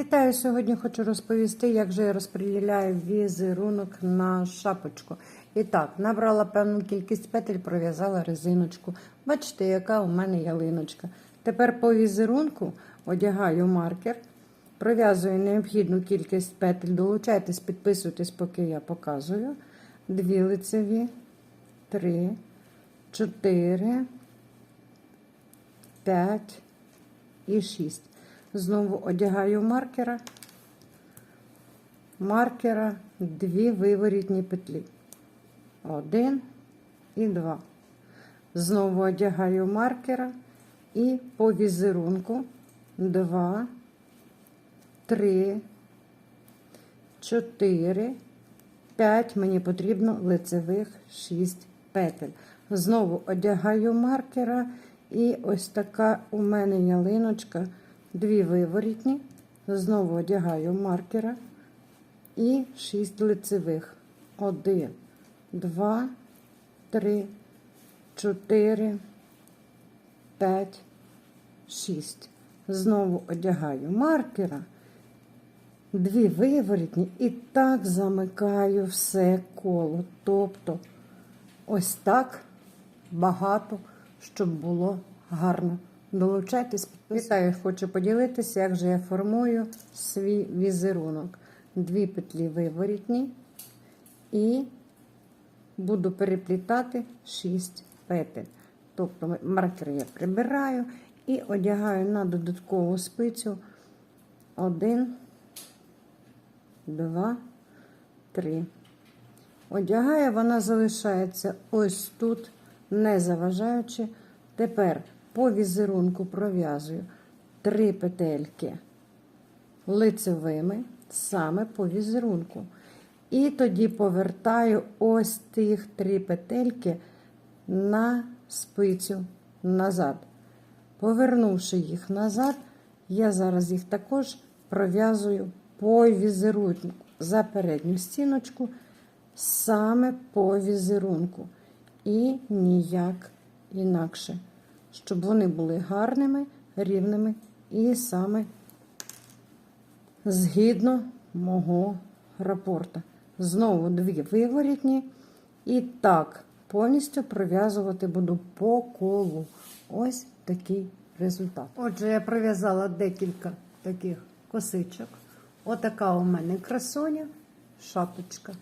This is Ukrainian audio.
Вітаю! Сьогодні хочу розповісти, як же я розподіляю візерунок на шапочку. І так, набрала певну кількість петель, пров'язала резиночку. Бачите, яка у мене ялиночка. Тепер по візерунку одягаю маркер, пров'язую необхідну кількість петель. Долучайтесь, підписуйтесь, поки я показую. Дві лицеві, три, чотири, п'ять і шість. Знову одягаю маркера, маркера, дві виворітні петлі. Один і два. Знову одягаю маркера і по візерунку два, три, чотири, п'ять. Мені потрібно лицевих шість петель. Знову одягаю маркера, і ось така у мене ялиночка. Дві виворітні, знову одягаю маркера і 6 лицевих. 1, 2, 3, 4, 5, 6. Знову одягаю маркера, дві виворітні і так замикаю все коло. Тобто ось так багато, щоб було гарно. Долучайтесь, підписуйтесь. Вітаю, хочу поділитися, як же я формую свій візерунок. Дві петлі виворітні і буду переплітати 6 петель. Тобто маркер я прибираю і одягаю на додаткову спицю 1, 2, 3. Одягаю, вона залишається ось тут, не заважаючи. Тепер по візерунку пров'язую три петельки лицевими, саме по візерунку. І тоді повертаю ось тих три петельки на спицю назад. Повернувши їх назад, я зараз їх також пров'язую по візерунку за передню стіночку, саме по візерунку. І ніяк інакше щоб вони були гарними, рівними і саме згідно мого рапорта. Знову дві виворітні. І так, повністю пров'язувати буду по колу. Ось такий результат. Отже, я пров'язала декілька таких косичок. Отака у мене красоня, шапочка.